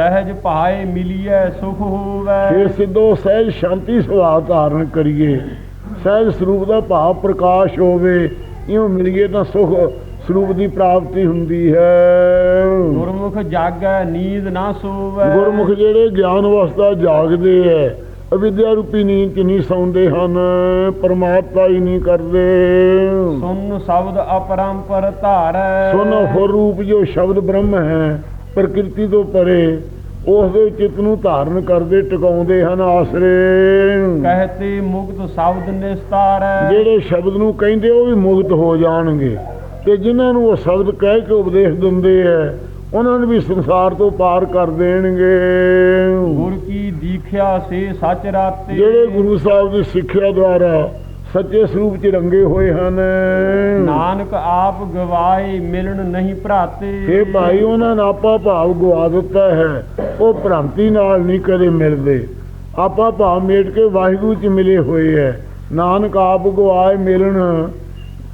ਸਹਿਜ ਭਾਏ ਮਿਲੀਐ ਸੁਖ ਹੋਵੈ। ਫਿਰ ਸਿੱਧੋ ਸਹਿਜ ਸ਼ਾਂਤੀ ਸੁਭਾਅ ਧਾਰਨ ਕਰੀਏ ਸਹਿਜ ਸਰੂਪ ਦਾ ਭਾਵ ਪ੍ਰਕਾਸ਼ ਹੋਵੇ ਇਉਂ ਮਿਲੀਏ ਤਾਂ ਸੁਖ ਸਰੂਪ ਦੀ ਪ੍ਰਾਪਤੀ ਹੁੰਦੀ ਹੈ। ਗੁਰਮੁਖ ਜਾਗੈ ਨੀਂਦ ਨਾ ਸੋਵੈ। ਗੁਰਮੁਖ ਜਿਹੜੇ ਗਿਆਨ ਅਵਸਥਾ ਜਾਗਦੇ ਐ ਅਵਿਦਿਆ ਰੂਪੀ ਨੀਂਦ ਨਹੀਂ ਸੌਂਦੇ ਹਨ ਪਰਮਾਤਮਾ ਹੀ ਨਹੀਂ ਕਰਦੇ। ਸੁਨ ਸ਼ਬਦ ਅਪਰੰਪਰ ਧਾਰੈ। ਸੁਨ ਹੋਰ ਰੂਪ ਜੋ ਸ਼ਬਦ ਬ੍ਰਹਮ ਹੈ ਪ੍ਰਕਿਰਤੀ ਤੋਂ ਪਰੇ ਉਸ ਦੇ ਚਿੱਤ ਨੂੰ ਧਾਰਨ ਕਰਦੇ ਟਿਕਾਉਂਦੇ ਹਨ ਆਸਰੇ। ਕਹਤੇ ਮੁਕਤ ਸ਼ਬਦ ਨਿਸਤਾਰੈ। ਜਿਹੜੇ ਸ਼ਬਦ ਨੂੰ ਕਹਿੰਦੇ ਉਹ ਵੀ ਮੁਕਤ ਹੋ ਜਾਣਗੇ ਤੇ ਜਿਨ੍ਹਾਂ ਨੂੰ ਉਹ ਸ਼ਬਦ ਕਹਿ ਕੇ ਉਪਦੇਸ਼ ਦਿੰਦੇ ਐ ਉਹਨਾਂ ਨੂੰ ਵੀ ਸੰਸਾਰ ਤੋਂ ਪਾਰ ਕਰ ਦੇਣਗੇ। ਗੁਰ ਕੀ ਦੀਖਿਆ ਸੇ ਸਚ ਰਾਤੇ। ਜਿਹੜੇ ਗੁਰੂ ਸਾਹਿਬ ਦੀ ਸਿੱਖਿਆ ਦੁਆਰਾ ਸੱਚੇ ਸਰੂਪ ਚ ਰੰਗੇ ਹੋਏ ਹਨ। ਨਾਨਕ ਆਪ ਗਵਾਏ ਮਿਲਣ ਨਹੀਂ ਭਰਾਤੇ। ਇਹ ਭਾਈ ਉਹਨਾਂ ਨੇ ਆਪਾ ਭਾਵ ਗਵਾ ਦਿੱਤਾ ਹੈ। ਉਹ ਭ੍ਰਾਂਤੀ ਨਾਲ ਨਹੀਂ ਕਦੇ ਮਿਲਦੇ। ਆਪਾ ਭਾਵ ਮੇਟ ਕੇ ਵਾਹਿਗੁਰੂ ਚ ਮਿਲੇ ਹੋਏ ਹੈ। ਨਾਨਕ ਆਪ ਗਵਾਏ ਮਿਲਣ।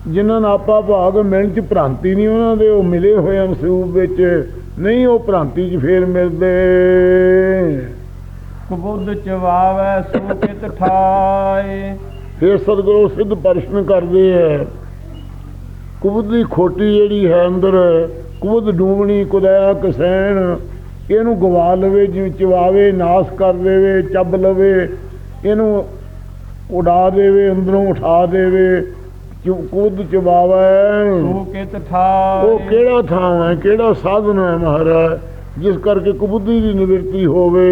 ਜਿਨ੍ਹਾਂ ਨੂੰ ਆਪਾ ਭਾਵ ਮਿਲਣ ਚ ਭ੍ਰਾਂਤੀ ਨਹੀਂ ਉਹਨਾਂ ਦੇ ਉਹ ਮਿਲੇ ਹੋਏ ਹਨ ਸਰੂਪ ਵਿੱਚ। ਨਹੀਂ ਉਹ ਭ੍ਰਾਂਤੀ ਚ ਫੇਰ ਮਿਲਦੇ। ਕਬੁੱਧ ਚਵਾਵੈ ਸੋ ਕਿਤ ਠਾਏ। ਫਿਰ ਸਤਿਗੁਰੂ ਸਿੱਧ ਪ੍ਰਸ਼ਨ ਕਰਦੇ ਹੈ ਕੁਬਦ ਦੀ ਖੋਟੀ ਜਿਹੜੀ ਹੈ ਅੰਦਰ ਕੁਬਦ ਡੂਬਣੀ ਕੁਦਿਆ ਕਸੈਣ ਇਹਨੂੰ ਗਵਾ ਲਵੇ ਜਿਵੇਂ ਚਵਾਵੇ ਨਾਸ ਕਰ ਦੇਵੇ ਚੱਬ ਲਵੇ ਇਹਨੂੰ ਉਡਾ ਦੇਵੇ ਅੰਦਰੋਂ ਉਠਾ ਦੇਵੇ ਕੁਬਦ ਚਵਾਵੇ। ਸੋ ਕਿਤ ਠਾਏ ਉਹ ਕਿਹੜਾ ਥਾਂ ਹੈ ਕਿਹੜਾ ਸਾਧਨ ਹੈ ਮਹਾਰਾਜ ਜਿਸ ਕਰਕੇ ਕੁਬੁੱਧੀ ਦੀ ਨਿਵਰਤੀ ਹੋਵੇ।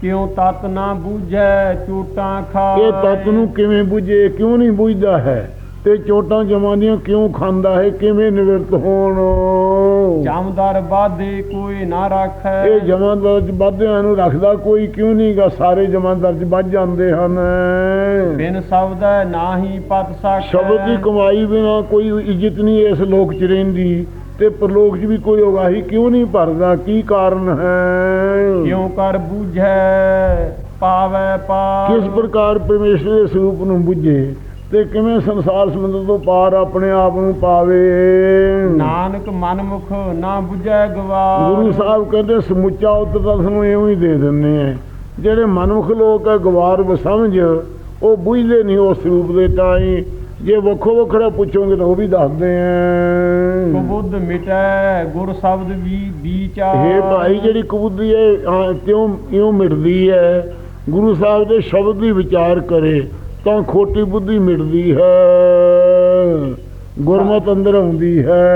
ਕਿਉ ਤਤ ਨਾ ਬੂਝੈ ਚੋਟਾਂ ਖਾਏ? ਇਹ ਤਤ ਨੂੰ ਕਿਵੇਂ ਬੁਝੇ ਕਿਉਂ ਨਹੀਂ ਬੁਝਦਾ ਹੈ? ਤੇ ਚੋਟਾਂ ਜਮਾਂਦੀਆਂ ਕਿਉਂ ਖਾਂਦਾ ਹੈ? ਕਿਵੇਂ ਨਿਵਰਤ ਹੋਣ? ਜਮਦਰ ਬਾਧੇ ਕੋਈ ਨਾ ਰੱਖੈ। ਇਹ ਜਮਾਂਦਾਰ ਚ ਵਾਧਿਆਂ ਨੂੰ ਰੱਖਦਾ ਕੋਈ ਕਿਉਂ ਨਹੀਂਗਾ ਸਾਰੇ ਜਮਾਂਦਾਰ ਚ ਵੱਜ ਜਾਂਦੇ ਹਨ। ਬਿਨ ਸ਼ਬਦੈ ਨਾਹੀ ਪਤ ਸਕੈ ਸ਼ਬਦ ਦੀ ਕਮਾਈ ਬਿਨਾ ਕੋਈ ਇੱਜ਼ਤ ਨਹੀਂ ਇਸ ਲੋਕ ਚ ਰਹਿੰਦੀ। ਤੇ ਪਰਲੋਕ ਚ ਵੀ ਕੋਈ ਉਗਾਹੀ ਕਿਉਂ ਨਹੀਂ ਭਰਦਾ? ਕੀ ਕਾਰਨ ਹੈ? ਕਿਉ ਕਰ ਬੂਝੈ? ਪਾਵੈ ਪਾ ਕਿਸ ਪ੍ਰਕਾਰ ਪਰਮੇਸ਼ਰ ਦੇ ਸਰੂਪ ਨੂੰ ਬੁੱਝੇ ਤੇ ਕਿਵੇਂ ਸੰਸਾਰ ਸਮੁੰਦਰ ਤੋਂ ਪਾਰ ਆਪਣੇ ਆਪ ਨੂੰ ਪਾਵੇ? ਨਾਨਕ ਮਨਮੁਖ ਨਾ ਬੁਝੈ ਗਵਾਰ। ਗੁਰੂ ਸਾਹਿਬ ਕਹਿੰਦੇ ਸਮੁੱਚਾ ਉੱਤਰ ਤਾਂ ਸਾਨੂੰ ਇਉਂ ਹੀ ਦੇ ਦਿੰਦੇ ਆ। ਜਿਹੜੇ ਮਨੁੱਖ ਲੋਕ ਹੈ ਗਵਾਰ ਸਮਝ ਉਹ ਬੁਝਦੇ ਨਹੀਂ ਉਸ ਸਰੂਪ ਦੇ ਤਾਈ ਜੇ ਵੱਖੋ ਵੱਖਰਾ ਪੁੱਛੋਗੇ ਤਾਂ ਉਹ ਵੀ ਦੱਸਦੇ ਆ। ਕਬੁੱਧ ਮਿਟੈ ਗੁਰ ਸ਼ਬਦ ਵੀ ਵਿਚਾਰ। ਇਹ ਭਾਈ ਜਿਹੜੀ ਕਬੂਦੀ ਹੈ ਕਿਉਂ ਇਉਂ ਮਿਟਦੀ ਹੈ? ਗੁਰੂ ਸਾਹਿਬ ਦੇ ਸ਼ਬਦ ਦੀ ਵਿਚਾਰ ਕਰੇ ਤਾਂ ਖੋਟੀ ਬੁੱਧੀ ਮਿਟਦੀ ਹੈ। ਗੁਰਮਤ ਅੰਦਰ ਆਉਂਦੀ ਹੈ।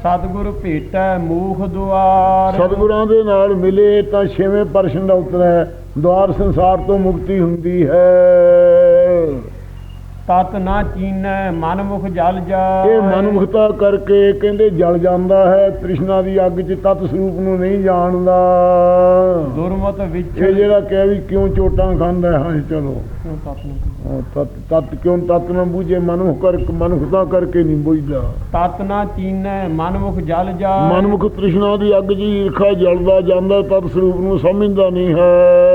ਸਤਿਗੁਰ ਭੇਟੈ ਮੂਖ ਦੁਆਰ। ਸਤਿਗੁਰਾਂ ਦੇ ਨਾਲ ਮਿਲੇ ਤਾਂ ਛੇਵੇਂ ਪਰਸ਼ਨ ਦਾ ਉੱਤਰ ਹੈ ਦਵਾਰ ਸੰਸਾਰ ਤੋਂ ਮੁਕਤੀ ਹੁੰਦੀ ਹੈ। ਤਤ ਨਾ ਚੀਨੈ ਮਨਮੁਖ ਜਲ ਜਾ ਇਹ ਮਨਮੁਖਤਾ ਕਰਕੇ ਕਹਿੰਦੇ ਜਲ ਜਾਂਦਾ ਹੈ ਤ੍ਰਿਸ਼ਨਾ ਦੀ ਅੱਗ 'ਚ ਤਤ ਸਰੂਪ ਨੂੰ ਨਹੀਂ ਜਾਣਦਾ। ਦੁਰਮਤ ਵਿੱਚ ਇਹ ਜਿਹੜਾ ਕਹਿ ਵੀ ਕਿਉਂ ਚੋਟਾਂ ਖਾਂਦਾ ਹੈ ਚਲੋ। ਤਤ ਤਤ ਕਿਉਂ ਤਤ ਨਾ ਬੂਝੇ? ਮਨੁੱਖ ਕਰ ਮਨੁੱਖਤਾ ਕਰਕੇ ਨਹੀਂ ਬੁਝਦਾ। ਤਤ ਨਾ ਚੀਨੈ ਮਨਮੁਖ ਜਲ ਜਾ ਮਨਮੁਖ ਤ੍ਰਿਸ਼ਨਾ ਦੀ ਅੱਗ 'ਚ ਈਰਖਾ ਜਲਦਾ ਜਾਂਦਾ ਤਤ ਸਰੂਪ ਨੂੰ ਸਮਝਦਾ ਨਹੀਂ ਹੈ।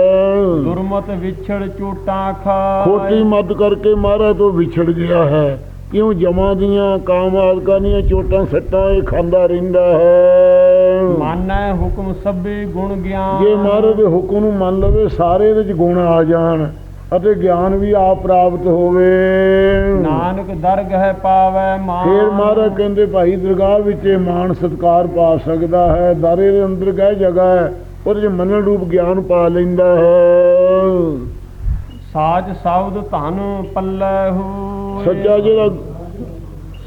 ਦੁਰਮਤ ਵਿਛੜ ਚੋਟਾਂ ਖਾ ਖੋਟੀ ਮਤ ਕਰਕੇ ਮਹਾਰਾਜ ਤੋਂ ਵਿਛੜ ਗਿਆ ਹੈ। ਕਿਉਂ ਜਮਾਂ ਦੀਆਂ ਕਾਮ ਆਦਿਕਾਂ ਦੀਆਂ ਚੋਟਾਂ ਸੱਟਾਂ ਇਹ ਖਾਂਦਾ ਰਹਿੰਦਾ ਹੈ? ਮਾਨੈ ਹੁਕਮ ਸਭੇ ਗੁਣ ਗਿਆਨ। ਜੇ ਮਹਾਰਾਜ ਦੇ ਹੁਕਮ ਨੂੰ ਮੰਨ ਲਵੇ ਸਾਰੇ ਵਿੱਚ ਗੁਣ ਆ ਜਾਣ ਅਤੇ ਗਿਆਨ ਵੀ ਆਪ ਪ੍ਰਾਪਤ ਹੋਵੇ। ਨਾਨਕ ਦਰਗਹਿ ਪਾਵੈ ਮਾਨ। ਫੇਰ ਮਹਾਰਾਜ ਕਹਿੰਦੇ ਭਾਈ ਦਰਗਾਹ ਵਿੱਚ ਇਹ ਮਾਣ ਸਤਕਾਰ ਪਾ ਸਕਦਾ ਹੈ। ਦਾਰੇ ਦੇ ਅੰਦਰ ਗਏ ਜਗ੍ਹਾ ਹੈ। ਉਹਦੇ 'ਚ ਮੰਨਣ ਰੂਪ ਗਿਆਨ ਪਾ ਲੈਂਦਾ ਹੈ। ਸਾਚ ਸ਼ਬਦ ਧਨ ਪੱਲੇ ਹੋਏ। ਸੱਚਾ ਜਿਹੜਾ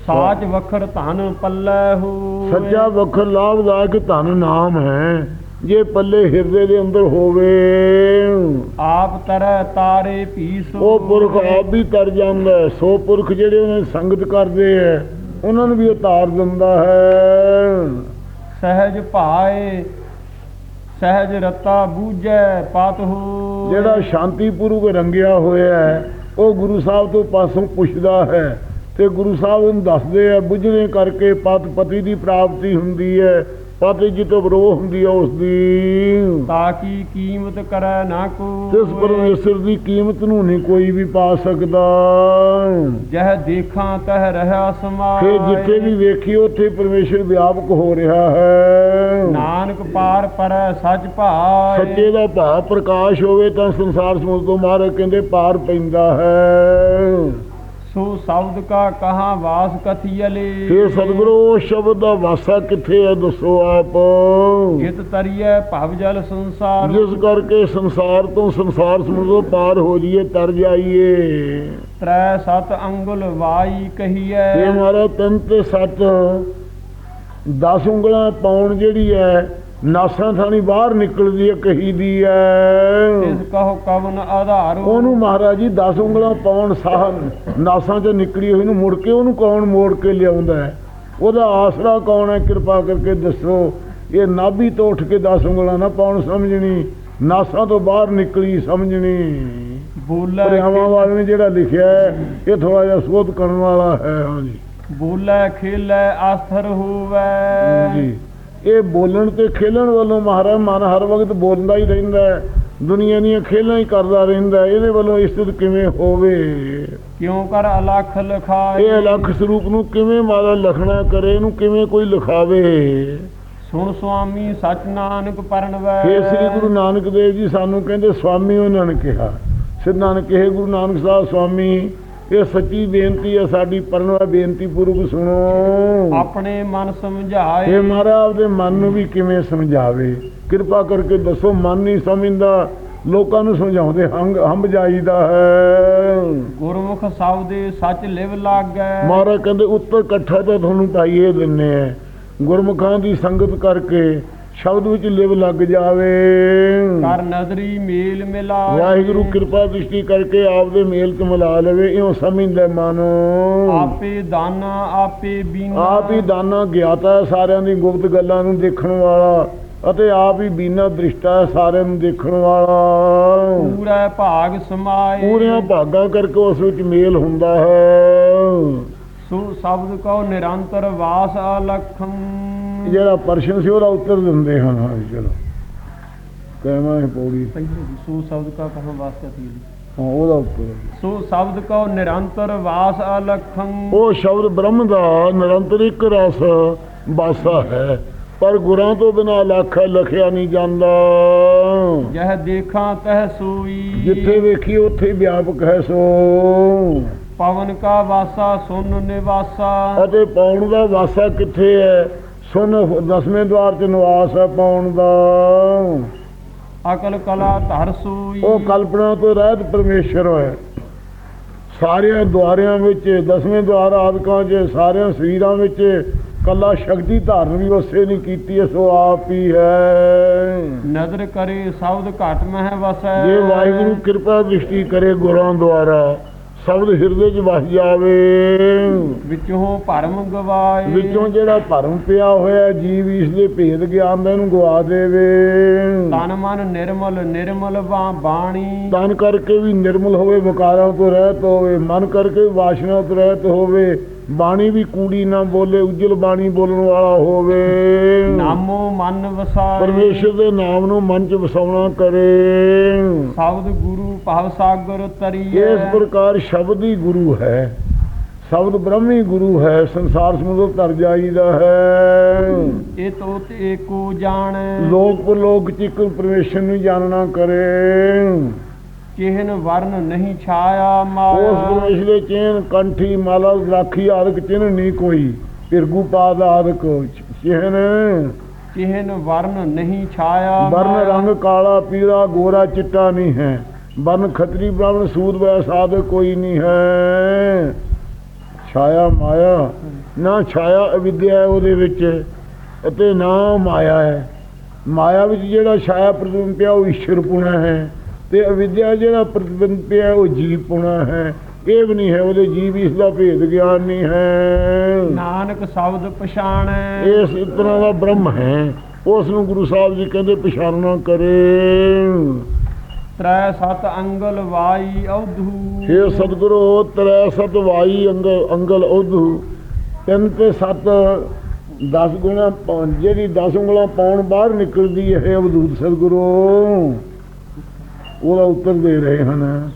ਸਾਚ ਵਖਰ ਧਨ ਪੱਲੇ ਹੋਏ। ਸੱਚਾ ਵਖਰ ਲਾਭਦਾਇਕ ਧਨ ਨਾਮ ਹੈ। ਜੇ ਪੱਲੇ ਹਿਰਦੇ ਦੇ ਅੰਦਰ ਹੋਵੇ। ਆਪ ਤਰੈ ਤਾਰੇ ਪੀਸ ਉਹ ਪੁਰਖ ਆਪ ਵੀ ਤਰ ਜਾਂਦਾ ਹੈ। ਸੋ ਪੁਰਖ ਜਿਹੜੇ ਉਹਨਾਂ ਸੰਗਤ ਕਰਦੇ ਹੈ ਉਹਨਾਂ ਨੂੰ ਵੀ ਉਤਾਰ ਦਿੰਦਾ ਹੈ। ਸਹਿਜ ਭਾਏ ਸਹਿਜ ਰਤਾ ਬੂਝੈ ਪਤ ਹੋ। ਜਿਹੜਾ ਸ਼ਾਂਤੀਪੂਰਵਕ ਰੰਗਿਆ ਹੋਇਆ ਹੈ, ਉਹ ਗੁਰੂ ਸਾਹਿਬ ਤੋਂ ਪਾਸੋਂ ਪੁੱਛਦਾ ਹੈ ਤੇ ਗੁਰੂ ਸਾਹਿਬ ਉਹਨੂੰ ਦੱਸਦੇ ਆ ਬੁਝਣੇ ਕਰਕੇ ਪਤ ਪਤੀ ਦੀ ਪ੍ਰਾਪਤੀ ਹੁੰਦੀ ਹੈ। ਪਤੀ ਜਿੱਤੋਂ ਬਰੋਹ ਹੁੰਦੀ ਹੈ ਉਸ ਦੀ ਤਾਂ ਕੀ ਕੀਮਤ ਕਰੈ ਨਾ ਕੋ ਇਸ ਪਰਮੇਸ਼ਰ ਦੀ ਕੀਮਤ ਨੂੰ ਨਹੀਂ ਕੋਈ ਵੀ ਪਾ ਸਕਦਾ। ਜਹ ਦੇਖਾਂ ਤਹ ਰਹਾ ਸਮਾਏ। ਫਿਰ ਜਿੱਥੇ ਵੀ ਵੇਖੀ ਉੱਥੇ ਪਰਮੇਸ਼ਰ ਵਿਆਪਕ ਹੋ ਰਿਹਾ ਹੈ। ਨਾਨਕ ਪਾਰ ਪਰੈ ਸੱਚ ਭਾਏ। ਸੱਚੇ ਦਾ ਭਾਵ ਪ੍ਰਕਾਸ਼ ਹੋਵੇ ਤਾਂ ਸੰਸਾਰ ਸਮੁੰਦਰ ਤੋਂ ਮਹਾਰਾਜ ਕਹਿੰਦੇ ਪਾਰ ਪੈਂਦਾ ਹੈ। ਸੋ ਸ਼ਬਦ ਕਾ ਕਹਾ ਵਾਸ ਕਥੀਲੇ ਇਹ ਸਤਿਗੁਰੂ ਸ਼ਬਦ ਦਾ ਵਾਸਾ ਕਿੱਥੇ ਹੈ ਦੱਸੋ ਆਪ? ਜਿਤ ਤਰੀਐ ਭਵ ਜਲ ਸੰਸਾਰ। ਜਿਸ ਕਰਕੇ ਸੰਸਾਰ ਤੋਂ ਸੰਸਾਰ ਸਮੁੰਦਰ ਤੋਂ ਪਾਰ ਹੋ ਜਾਈਏ ਤਰ ਜਾਈਏ। ਤ੍ਰੈ ਸਤ ਅੰਗੁਲ ਵਾਈ ਕਹੀਐ। ਇਹ ਮਾਰਾ ਤਿੰਨ ਤੇ ਸੱਤ। 10 ਉਂਗਲਾਂ ਪਾਉਣ ਜਿਹੜੀ ਹੈ ਨਾਸਾਂ ਥਾਣੀ ਬਾਹਰ ਨਿਕਲਦੀ ਹੈ ਕਹੀ ਦੀ ਹੈ। ਤਿਸ ਕਹੋ ਕਵਨ ਆਧਾਰੋ। ਉਹਨੂੰ ਮਹਾਰਾਜ ਜੀ 10 ਉਂਗਲਾਂ ਪਾਉਣ ਸਾਹ ਨਾਸਾਂ 'ਚ ਨਿਕਲੀ ਹੋਈ ਨੂੰ ਮੁੜ ਕੇ ਉਹਨੂੰ ਕੌਣ ਮੋੜ ਕੇ ਲਿਆਉਂਦਾ ਹੈ? ਉਹਦਾ ਆਸਰਾ ਕੌਣ ਹੈ? ਕਿਰਪਾ ਕਰਕੇ ਦੱਸੋ। ਇਹ ਨਾਭੀ ਤੋਂ ਉੱਠ ਕੇ 10 ਉਂਗਲਾਂ ਨਾ ਪਾਉਣ ਸਮਝਣੀ ਨਾਸਾਂ ਤੋਂ ਬਾਹਰ ਨਿਕਲੀ ਸਮਝਣੀ। ਬੋਲੇ ਪਰਿਆਵਾਂ ਵਾਲੇ ਨੇ ਜਿਹੜਾ ਲਿਖਿਆ ਹੈ ਇਹ ਥੋੜਾ ਜਿਹਾ ਸੋਧ ਕਰਨ ਵਾਲਾ ਹੈ ਹਾਂਜੀ। ਬੋਲੇ ਖੇਲੇ ਆਸਥਰ ਹੋਵੇ। ਜੀ। ਇਹ ਬੋਲਣ ਤੇ ਖੇਲਣ ਵੱਲੋਂ ਮਹਾਰਾਜ ਮਨ ਹਰ ਵਕਤ ਬੋਲਦਾ ਹੀ ਰਹਿੰਦਾ ਹੈ ਦੁਨੀਆ ਦੀਆਂ ਖੇਲਾਂ ਹੀ ਕਰਦਾ ਰਹਿੰਦਾ ਹੈ। ਇਹਦੇ ਵੱਲੋਂ ਇਸਤਤ ਕਿਵੇਂ ਹੋਵੇ? ਕਿਉਂ ਕਰ ਅਲਖ ਲਖਾਏ? ਇਹ ਅਲੱਖ ਸਰੂਪ ਨੂੰ ਕਿਵੇਂ ਮਾਰਾ ਲਖਣਾ ਕਰੇ ਇਹਨੂੰ ਕਿਵੇਂ ਕੋਈ ਲਿਖਾਵੇ? ਸੁਣ ਸੁਆਮੀ ਸਚ ਨਾਨਕ ਪਰਣਵੈ। हे ਸ੍ਰੀ ਗੁਰੂ ਨਾਨਕ ਦੇਵ ਜੀ ਸਾਨੂੰ ਕਹਿੰਦੇ ਸਵਾਮੀ ਉਹਨਾਂ ਨੇ ਕਿਹਾ। ਸਿਰ ਨਾਨਕ ਗੁਰੂ ਨਾਨਕ ਸਾਹਿਬ ਸਵਾਮੀ ਇਹ ਸੱਚੀ ਬੇਨਤੀ ਹੈ ਸਾਡੀ ਪਰਨਵਾ ਬੇਨਤੀ ਪੂਰਵਕ ਸੁਣੋ। ਆਪਣੇ ਮਨ ਸਮਝਾਏ। ਇਹ ਮਹਾਰਾਜ ਆਪਦੇ ਮਨ ਨੂੰ ਵੀ ਕਿਵੇਂ ਸਮਝਾਵੇ? ਕਿਰਪਾ ਕਰਕੇ ਦੱਸੋ ਮਨ ਨਹੀਂ ਸਮਝਦਾ ਲੋਕਾਂ ਨੂੰ ਸਮਝਾਉਂਦੇ ਹੰਗ ਹੰਬ ਜਾਈਦਾ ਹੈ। ਗੁਰਮੁਖ ਸਬਦੇ ਸੱਚ ਲਿਵ ਲਾਗੈ। ਮਹਾਰਾਜ ਕਹਿੰਦੇ ਉੱਤਰ ਇਕੱਠਾ ਤਾਂ ਤੁਹਾਨੂੰ ਪਾਈਏ ਦਿੰਨੇ ਆ। ਗੁਰਮੁਖਾਂ ਦੀ ਸੰਗਤ ਕਰਕੇ ਸ਼ਬਦ ਵਿੱਚ ਲਿਵ ਲੱਗ ਜਾਵੇ। ਕਰ ਨਜ਼ਰੀ ਮੇਲ ਮਿਲਾਏ ਵਾਹਿਗੁਰੂ ਕਿਰਪਾ ਦ੍ਰਿਸ਼ਟੀ ਕਰਕੇ ਆਪਦੇ ਮੇਲ ਚ ਮਿਲਾ ਲਵੇ ਇਉਂ ਸਮਝਦਾ ਮਨ। ਆਪੇ ਦਾਨਾ ਆਪੇ ਬੀਨਾ। ਆਪ ਹੀ ਦਾਨਾ ਗਿਆਤਾ ਹੈ ਸਾਰਿਆਂ ਦੀ ਗੁਪਤ ਗੱਲਾਂ ਨੂੰ ਦੇਖਣ ਵਾਲਾ ਅਤੇ ਆਪ ਹੀ ਬੀਨਾ ਦ੍ਰਿਸ਼ਟਾ ਹੈ ਸਾਰਿਆਂ ਨੂੰ ਦੇਖਣ ਵਾਲਾ। ਪੂਰਾ ਭਾਗ ਸਮਾਏ। ਪੂਰਿਆਂ ਭਾਗਾਂ ਕਰਕੇ ਉਸ ਵਿੱਚ ਮੇਲ ਹੁੰਦਾ ਹੈ। ਸੋ ਸ਼ਬਦ ਕੋ ਨਿਰੰਤਰ ਵਾਸ ਅਲਖੰ ਜਿਹੜਾ ਪ੍ਰਸ਼ਨ ਸੀ ਉਹਦਾ ਉੱਤਰ ਦਿੰਦੇ ਹਨ। ਹਾਂ ਚਲੋ। ਕਹਿਮਾ ਹੈ ਪੌੜੀ ਸੋ ਸ਼ਬਦ ਕਾ ਕਹਾਂ ਵਾਸ ਕਥੀ ਹਾਂ ਉਹਦਾ ਉੱਤਰ। ਸੋ ਸ਼ਬਦ ਕੋ ਨਿਰੰਤਰ ਵਾਸ ਅਲਖੰ। ਉਹ ਸ਼ਬਦ ਬ੍ਰਹਮ ਦਾ ਨਿਰੰਤਰ ਇੱਕ ਰਸ ਬਾਸਾ ਹੈ। ਪਰ ਗੁਰਾਂ ਤੋਂ ਬਿਨਾ ਲੱਖ ਲਖਿਆ ਨਹੀਂ ਜਾਂਦਾ। ਜਹ ਦੇਖਾਂ ਤਹ ਸੋਈ। ਜਿੱਥੇ ਵੇਖੀ ਉੱਥੇ ਵਿਆਪਕ ਹੈ ਸੋ। ਪਵਨ ਕਾ ਵਾਸਾ ਸੁਨ ਨਿਵਾਸਾ। ਅਤੇ ਪੌਣ ਦਾ ਵਾਸਾ ਕਿੱਥੇ ਹੈ? ਸੁਨ ਦਸਵੇਂ ਦਵਾਰ ਚ ਨਿਵਾਸ ਹੈ ਪੌਣ ਦਾ। ਅਕਲ ਕਲਾ ਧਰ ਸੋਈ। ਉਹ ਕਲਪਨਾ ਤੋਂ ਰਹਿਤ ਪਰਮੇਸ਼ਰ ਹੈ ਸਾਰਿਆਂ ਦੁਆਰਿਆਂ ਵਿੱਚ ਦਸਵੇਂ ਦਵਾਰ ਆਦਿਕਾਂ 'ਚ ਸਾਰਿਆਂ ਸਰੀਰਾਂ ਵਿੱਚ ਕੱਲਾ ਸ਼ਕਤੀ ਧਾਰਨ ਵੀ ਉਸੇ ਨਹੀਂ ਕੀਤੀ ਹੈ, ਸੋ ਆਪ ਹੀ ਹੈ। ਨਦਰ ਕਰੇ ਸ਼ਬਦ ਘਟ ਮਹਿ ਵਸੈ। ਜੇ ਵਾਹਿਗੁਰੂ ਕਿਰਪਾ ਦ੍ਰਿਸ਼ਟੀ ਕਰੇ ਗੁਰਾਂ ਦੁਆਰਾ ਸ਼ਬਦ ਹਿਰਦੇ 'ਚ ਵਸ ਜਾਵੇ। ਵਿੱਚੋਂ ਭਰਮ ਗਵਾਏ। ਵਿੱਚੋਂ ਜਿਹੜਾ ਭਰਮ ਪਿਆ ਹੋਇਆ ਜੀਵ ਇਸ ਦੇ ਭੇਦ ਗਿਆਨ ਦਾ ਇਹਨੂੰ ਗਵਾ ਦੇਵੇ। ਤਨ ਮਨ ਨਿਰਮਲ ਨਿਰਮਲ ਬਾਣੀ। ਤਨ ਕਰਕੇ ਵੀ ਨਿਰਮਲ ਹੋਵੇ ਵਿਕਾਰਾਂ ਤੋਂ ਰਹਿਤ ਹੋਵੇ ਮਨ ਕਰਕੇ ਵਾਸ਼ਨਾ ਤੋਂ ਰਹਿਤ ਹੋਵੇ। ਬਾਣੀ ਵੀ ਕੂੜੀ ਨਾ ਬੋਲੇ ਉਜਲ ਬਾਣੀ ਬੋਲਣ ਵਾਲਾ ਹੋਵੇ। ਨਾਮੋ ਮਨ ਵਸਾਏ। ਪਰਮੇਸ਼ਰ ਦੇ ਨਾਮ ਨੂੰ ਮਨ ਚ ਵਸਾਉਣਾ ਕਰੇ। ਸ਼ਬਦ ਗੁਰੂ ਭਵ ਸਾਗਰ ਤਰੀਏ ਇਸ ਪ੍ਰਕਾਰ ਸ਼ਬਦ ਹੀ ਗੁਰੂ ਹੈ। ਸ਼ਬਦ ਬ੍ਰਹਮੀ ਗੁਰੂ ਹੈ। ਸੰਸਾਰ ਸਮੁੰਦਰ ਤਰ ਜਾਈਦਾ ਹੈ। ਇਹ ਤੋਤ ਏਕੋ ਜਾਣੈ। ਲੋਕ ਪਰਲੋਕ ਚ ਇੱਕ ਪਰਮੇਸ਼ਰ ਨੂੰ ਜਾਣਨਾ ਕਰੇ। ਕਿਹਨ ਵਰਨ ਨਹੀਂ ਛਾਇਆ ਉਸ ਮਾਇਆ ਪਰਮੇਸ਼ਰ ਦੇ ਚੇਨ ਕੰਠੀ ਮਾਲਾ ਰਾਖੀ ਆਦਿਕ ਚਿੰਨ ਨਹੀਂ ਕੋਈ। ਪਿਰਗੂ ਪਾਦ ਆਦਿਕ ਚਿਹਨ। ਕਿਹਨ ਵਰਨ ਨਹੀਂ ਛਾਇਆ ਵਰਨ। ਰੰਗ ਕਾਲਾ ਪੀਲਾ ਗੋਰਾ ਚਿੱਟਾ ਨਹੀਂ ਹੈ। ਵਰਨ ਖੱਤਰੀ ਬ੍ਰਾਹਮਣ ਸੂਦ ਵੈਸ ਆਦਿਕ ਕੋਈ ਨਹੀਂ ਹੈ। ਛਾਇਆ ਮਾਇਆ ਨਾ ਛਾਇਆ ਅਵਿਦਿਆ ਉਹਦੇ ਵਿੱਚ ਅਤੇ ਨਾ ਮਾਇਆ ਹੈ। ਮਾਇਆ ਵਿੱਚ ਜਿਹੜਾ ਛਾਇਆ ਪ੍ਰਤਿਬਿੰਬ ਪਿਆ ਉਹ ਈਸ਼ਰ ਪੁਣਾ ਹੈ। ਤੇ ਅਵਿਦਿਆ ਜਿਹੜਾ ਪ੍ਰਤਿਬਿੰਬ ਪਿਆ ਉਹ ਜੀਵ ਪੁਣਾ ਹੈ। ਇਹ ਵੀ ਨਹੀਂ ਹੈ ਉਹਦੇ ਜੀਵ ਇਸ ਦਾ ਭੇਦ ਗਿਆਨ ਨਹੀਂ ਹੈ। ਨਾਨਕ ਸ਼ਬਦ ਪਛਾਣੈ। ਇਸ ਤਰ੍ਹਾਂ ਦਾ ਬ੍ਰਹਮ ਹੈ। ਉਸ ਨੂੰ ਗੁਰੂ ਸਾਹਿਬ ਜੀ ਕਹਿੰਦੇ ਪਛਾਣਨਾ ਕਰੇ। ਤ੍ਰੈ ਸਤ ਅੰਗਲ ਵਾਈ ਔਧੂ ਹੇ ਸਤਿਗੁਰੂ ਤ੍ਰੈ ਸਤ ਵਾਈ ਅੰਗਲ ਅੰਗਲ ਉਧੂ ਤਿੰਨ ਤੇ ਸੱਤ 10 ਗੁਣਾ ਜਿਹੜੀ 10 ਉਂਗਲਾਂ ਪਾਉਣ ਬਾਹਰ ਨਿਕਲਦੀ ਹੈ ਅਵਧੂਤ ਸਤਿਗੁਰੂ। ਉਹਦਾ ਉੱਤਰ ਦੇ ਰਹੇ ਹਨ।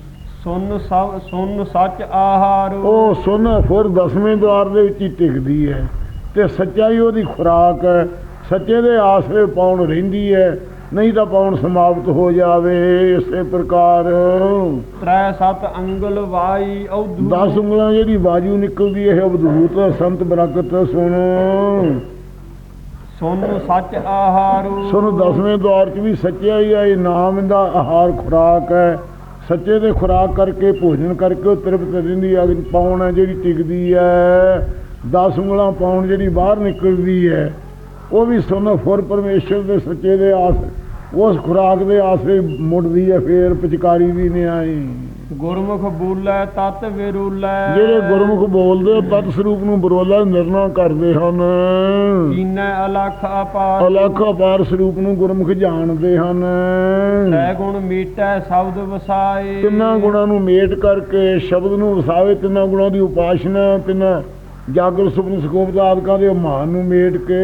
ਸੁਨ ਸਭ ਸੁਨ ਸੱਚ ਆਹਾਰ। ਉਹ ਸੁਨ ਫਿਰ ਦਸਵੇਂ ਦਵਾਰ ਦੇ ਵਿੱਚ ਹੀ ਟਿਕਦੀ ਹੈ ਤੇ ਸੱਚਾਈ ਉਹਦੀ ਖੁਰਾਕ ਹੈ। ਸੱਚੇ ਦੇ ਆਸਰੇ ਪਾਉਣ ਰਹਿੰਦੀ ਹੈ ਨਹੀਂ ਤਾਂ ਪਾਉਣ ਸਮਾਪਤ ਹੋ ਜਾਵੇ ਇਸੇ ਪ੍ਰਕਾਰ। ਤ੍ਰੈ ਸਤ ਅੰਗਲ ਵਾਈ ਔਧੂ 10 ਉਂਗਲਾਂ ਜਿਹੜੀ ਬਾਜੂ ਨਿਕਲਦੀ ਹੈ ਅਵਧੂਤ ਸੰਤ ਬਰਕਤ ਸੁਣ। ਸੁਨ ਸੱਚ ਆਹਾਰੂ। ਸੁਣ ਦਸਵੇਂ ਦੌਰ ਚ ਵੀ ਸੱਚਿਆ ਹੀ ਹੈ ਇਹ ਨਾਮ ਦਾ ਆਹਾਰ ਖੁਰਾਕ ਹੈ। ਸੱਚੇ ਦੇ ਖੁਰਾਕ ਕਰਕੇ, ਭੋਜਨ ਕਰਕੇ ਉਹ ਤ੍ਰਿਪਤ ਰਹਿੰਦੀ ਹੈ ਪਾਉਣ ਹੈ ਜਿਹੜੀ ਟਿਕਦੀ ਹੈ, ਦਸ ਉਂਗਲਾਂ ਪਾਉਣ ਜਿਹੜੀ ਬਾਹਰ ਨਿਕਲਦੀ ਹੈ, ਉਹ ਵੀ ਸੁਣ, ਫੁਰ ਪਰਮੇਸ਼ਰ ਦੇ ਸੱਚੇ ਦੇ ਆਸ ਉਸ ਖੁਰਾਕ ਦੇ ਆਸਰੇ ਮੁੜਦੀ ਹੈ, ਫੇਰ ਪਿਚਕਾਰੀ ਦੀ ਨਿਆਈ ਗੁਰਮੁਖ ਬੋਲੇ ਤਤ ਵਿਰੂਲੇ। ਜਿਹੜੇ ਗੁਰਮੁਖ ਬੋਲਦੇ ਤਤ ਸਰੂਪ ਨੂੰ ਬਰੋਲਾ ਨਿਰਣਾ ਕਰਦੇ ਹਨ। ਕੀਨੈ ਅਲਖ ਅਪਾਰ ਅਲਖ ਅਪਾਰ ਸਰੂਪ ਨੂੰ ਗੁਰਮੁਖ ਜਾਣਦੇ ਹਨ। ਤੈ ਗੁਣ ਮੀਟੈ ਸ਼ਬਦ ਵਸਾਏ। ਤਿੰਨਾਂ ਗੁਣਾਂ ਨੂੰ ਮੇਟ ਕਰਕੇ ਸ਼ਬਦ ਨੂੰ ਵਸਾਵੇ ਤਿੰਨਾਂ ਗੁਣਾਂ ਦੀ ਉਪਾਸ਼ਨਾ ਤਿੰਨਾਂ ਜਾਗਰ ਸੁਪਨ ਸਕੋਪ ਆਦਿਕਾਂ ਦੇ ਮਾਨ ਨੂੰ ਮੇਟ ਕੇ।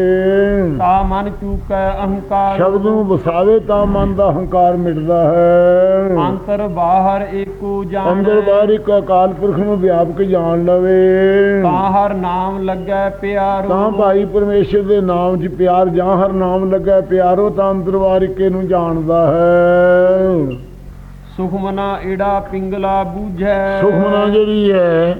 ਤਾ ਮਨ ਚੂਕੈ ਅਹੰਕਾਰ। ਸ਼ਬਦ ਨੂੰ ਵਸਾਵੇ ਤਾਂ ਮਨ ਦਾ ਹੰਕਾਰ ਮਿਟਦਾ ਹੈ। ਅੰਤਰ ਬਾਹਰ ਏਕੋ ਜਾਣੈ। ਅੰਦਰ ਬਾਹਰ ਇੱਕ ਅਕਾਲ ਪੁਰਖ ਨੂੰ ਵਿਆਪਕ ਜਾਣ ਲਵੇ। ਤਾਂ ਹਰ ਨਾਮ ਲੱਗੈ ਪਿਆਰੋ। ਤਾਂ ਭਾਈ ਪਰਮੇਸ਼ਰ ਦੇ ਨਾਮ 'ਚ ਪਿਆਰ ਜਾਂ ਹਰ ਨਾਮ ਲੱਗਾ ਪਿਆਰੋ ਤਾਂ ਅੰਦਰ ਬਾਹਰ ਇੱਕੇ ਨੂੰ ਜਾਣਦਾ ਹੈ। ਸੁਖਮਨਾ ਈੜਾ ਪਿੰਗਲਾ ਬੂਝੈ। ਸੁਖਮਨਾ ਜਿਹੜੀ ਹੈ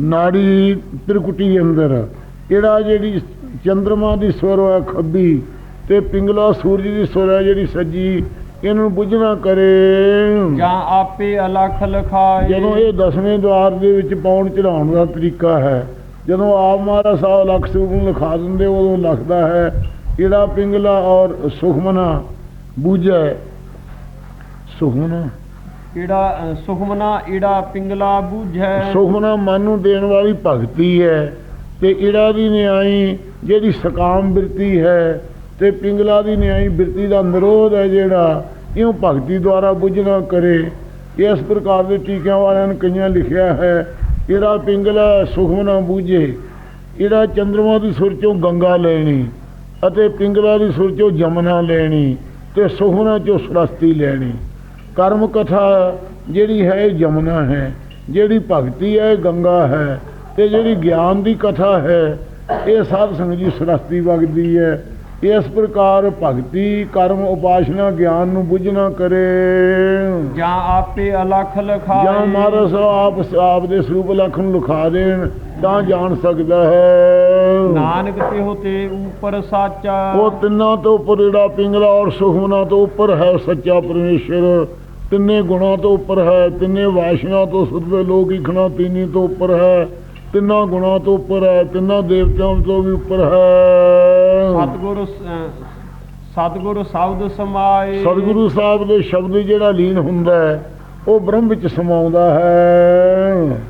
ਨਾੜੀ ਤ੍ਰਿਕੁਟੀ ਅੰਦਰ। ਇਹੜਾ ਜਿਹੜੀ ਚੰ드ਰਮਾ ਦੀ ਸੁਰ ਹੈ ਖੱਬੀ ਤੇ ਪਿੰਗਲਾ ਸੂਰਜ ਦੀ ਸੁਰ ਹੈ ਜਿਹੜੀ ਸੱਜੀ ਇਹਨੂੰ ਬੁੱਝਣਾ ਕਰੇ। ਜਾਂ ਆਪੇ ਅਲਖ ਲਖਾਏ। ਜਦੋਂ ਇਹ ਦਸਵੇਂ ਦਵਾਰ ਦੇ ਵਿੱਚ ਪਾਉਣ ਚੜਾਉਣ ਦਾ ਤਰੀਕਾ ਹੈ ਜਦੋਂ ਆਪ ਮਹਾਰਾਜ ਸਾਹਿਬ ਲਖ ਸਰੂਪ ਨੂੰ ਲਿਖਾ ਦਿੰਦੇ ਉਦੋਂ ਲਿਖਦਾ ਹੈ ਇਹੜਾ ਪਿੰਗਲਾ ਔਰ ਸੁਖਮਨਾ ਬੂਝੈ। ਸੁਖਮਨਾ ਈੜਾ ਸੁਖਮਨਾ, ਈੜਾ, ਪਿੰਗਲਾ, ਬੂਝੈ? ਸੁਖਮਨਾ ਮਨ ਨੂੰ ਦੇਣ ਵਾਲੀ ਭਗਤੀ ਹੈ ਤੇ ਇੜਾ ਦੀ ਨਿਆਈ ਜਿਹੜੀ ਸਕਾਮ ਬਿਰਤੀ ਹੈ ਤੇ ਪਿੰਗਲਾ ਦੀ ਨਿਆਈ ਬਿਰਤੀ ਦਾ ਨਿਰੋਧ ਹੈ ਜਿਹੜਾ, ਇਉਂ ਭਗਤੀ ਦੁਆਰਾ ਬੁੱਝਣਾ ਕਰੇ। ਇਸ ਪ੍ਰਕਾਰ ਦੇ ਟੀਕਿਆਂ ਵਾਲਿਆਂ ਨੇ ਕਈਆਂ ਲਿਖਿਆ ਹੈ ਇੜਾ ਪਿੰਗਲਾ, ਸੁਖਮਨਾ ਬੂਝੇ। ਇੜਾ ਚੰਦਰਮਾ ਦੀ ਸੁਰ ਚੋਂ ਗੰਗਾ ਲੈਣੀ ਅਤੇ ਪਿੰਗਲਾ ਦੀ ਸੁਰ ਚੋਂ ਜਮਨਾ ਲੈਣੀ ਤੇ ਸੁਖਮਨਾ ਚੋਂ ਸਰਸਤੀ ਲੈਣੀ। ਕਰਮ ਕਥਾ ਜਿਹੜੀ ਹੈ ਜਮਨਾ ਹੈ ਜਿਹੜੀ ਭਗਤੀ ਹੈ ਗੰਗਾ ਹੈ ਤੇ ਜਿਹੜੀ ਗਿਆਨ ਦੀ ਕਥਾ ਹੈ ਇਹ ਸਾਧ ਸੰਗਤ ਜੀ ਸਰਸਤੀ ਵਗਦੀ ਹੈ। ਇਸ ਪ੍ਰਕਾਰ ਭਗਤੀ ਕਰਮ ਉਪਾਸ਼ਨਾ ਗਿਆਨ ਨੂੰ ਬੁੱਝਣਾ ਕਰੇ। ਜਾਂ ਆਪੇ ਅਲਖ ਲਖਾਏ। ਜਾਂ ਸਾਹਿਬ ਆਪ ਆਪ ਦੇ ਸਰੂਪ ਲੱਖ ਨੂੰ ਲਿਖਾ ਦੇਣ। ਤਾਂ ਜਾਣ ਸਕਦਾ ਹੈ। ਨਾਨਕ ਤੇ ਉਪਰ ਸਾਚਾ। ਉਹ ਤਿੰਨਾਂ ਤੋਂ ਉੱਪਰ ਜਿਹੜਾ ਪਿੰਗਲਾ ਔਰ ਸੁਖਮਨਾ ਤੋਂ ਉੱਪਰ ਹੈ ਸੱਚਾ ਪਰਮੇਸ਼ਰ। ਤਿੰਨੇ ਗੁਣਾ ਤੋਂ ਉੱਪਰ ਹੈ ਤਿੰਨੇ ਵਾਸ਼ਨਾ ਤੋਂ ਸੁਧਵੇ ਲੋਕ ਇਖਣਾ ਤੀਨੀ ਤੋਂ ਉੱਪਰ ਹੈ। ਤਿੰਨਾਂ ਗੁਣਾ ਤੋਂ ਉੱਪਰ ਹੈ ਤਿੰਨਾਂ ਦੇਵਤਿਆਂ ਤੋਂ ਵੀ ਉੱਪਰ ਹੈ। ਸਤਿਗੁਰ ਸਤਿਗੁਰ ਸ਼ਬਦ ਸਮਾਏ। ਸਤਿਗੁਰੂ ਸਾਹਿਬ ਦੇ ਸ਼ਬਦ ਜਿਹੜਾ ਲੀਨ ਹੁੰਦਾ ਹੈ ਉਹ ਬ੍ਰਹਮ ਵਿੱਚ ਸਮਾਉਂਦਾ ਹੈ।